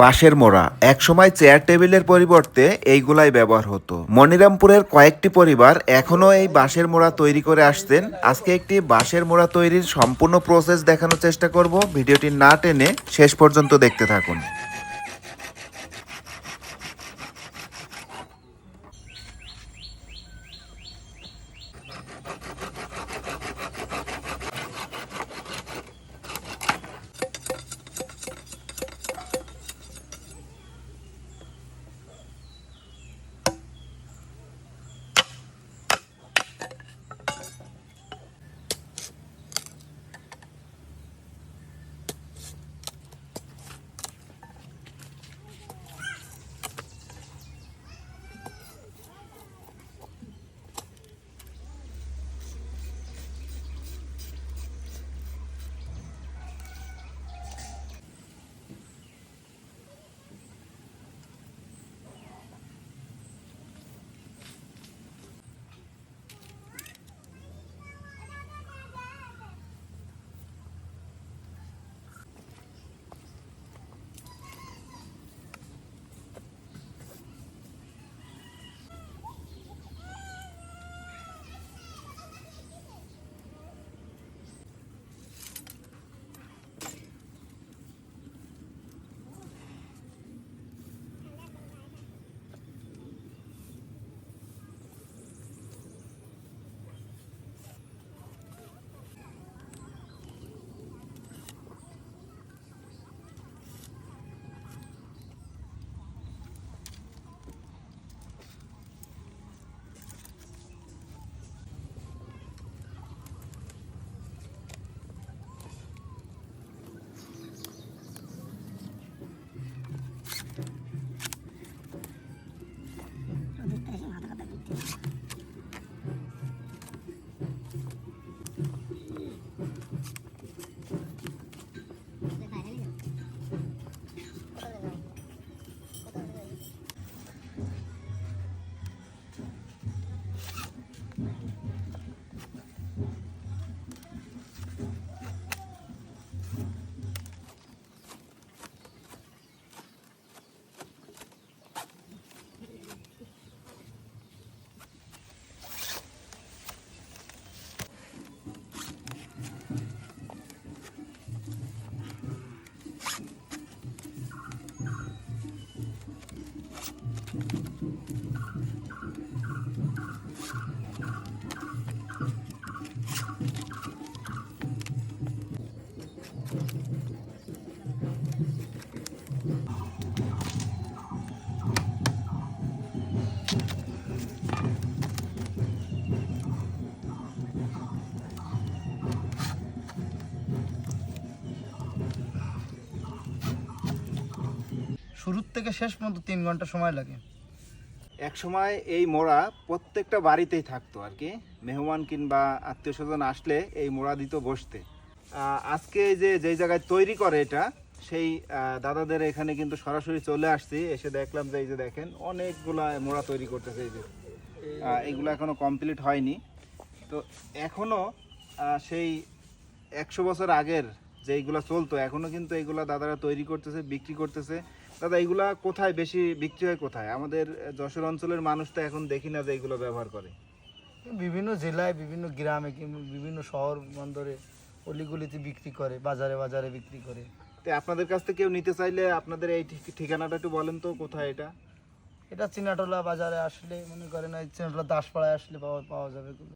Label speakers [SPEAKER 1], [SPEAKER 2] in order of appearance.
[SPEAKER 1] বাঁশের মোড়া। একসময় চেয়ার টেবিলের পরিবর্তে এইগুলাই ব্যবহার হতো। মনিরামপুরের কয়েকটি পরিবার এখনও এই বাঁশের মোড়া তৈরি করে আসতেন আজকে একটি বাঁশের মোড়া তৈরির সম্পূর্ণ প্রসেস দেখানোর চেষ্টা করব। ভিডিওটি না টেনে শেষ পর্যন্ত দেখতে থাকুন।
[SPEAKER 2] শুরুর থেকে শেষ পর্যন্ত তিন ঘণ্টা সময় লাগে।
[SPEAKER 1] এক সময় এই মোড়া প্রত্যেকটা বাড়িতেই থাকতো আর কি। মেহমান কিংবা আত্মীয় স্বজন আসলে এই মোড়া দিত বসতে। আজকে যে, যেই জায়গায় তৈরি করে এটা, সেই দাদাদের এখানে কিন্তু সরাসরি চলে আসছি, এসে দেখলাম যে এই যে দেখেন, অনেকগুলা মোড়া তৈরি করতেছে এই যে। এগুলো এখনও কমপ্লিট হয়নি। তো এখনও সেই একশো বছর আগের যেইগুলো চলতো এখনও কিন্তু এইগুলা দাদারা তৈরি করতেছে বিক্রি করতেছে। দাদা এইগুলা কোথায় বেশি বিক্রি হয় কোথায়? আমাদের যশোর অঞ্চলের মানুষ তো এখন দেখি না যে এইগুলো ব্যবহার করে।
[SPEAKER 2] বিভিন্ন জেলায় বিভিন্ন গ্রামে বিভিন্ন শহর বন্দরে অলিগলিতে বিক্রি করে বাজারে বাজারে বিক্রি করে।
[SPEAKER 1] তো আপনাদের কাছ থেকে কেউ নিতে চাইলে আপনাদের এই ঠিক- ঠিকানাটা একটু বলেন তো কোথায় এটা?
[SPEAKER 2] এটা চিনাটোলা বাজারে আসলে মনে করেন এই চিনাটোলা দাসপাড়ায় আসলে পাওয়া পাওয়া যাবে।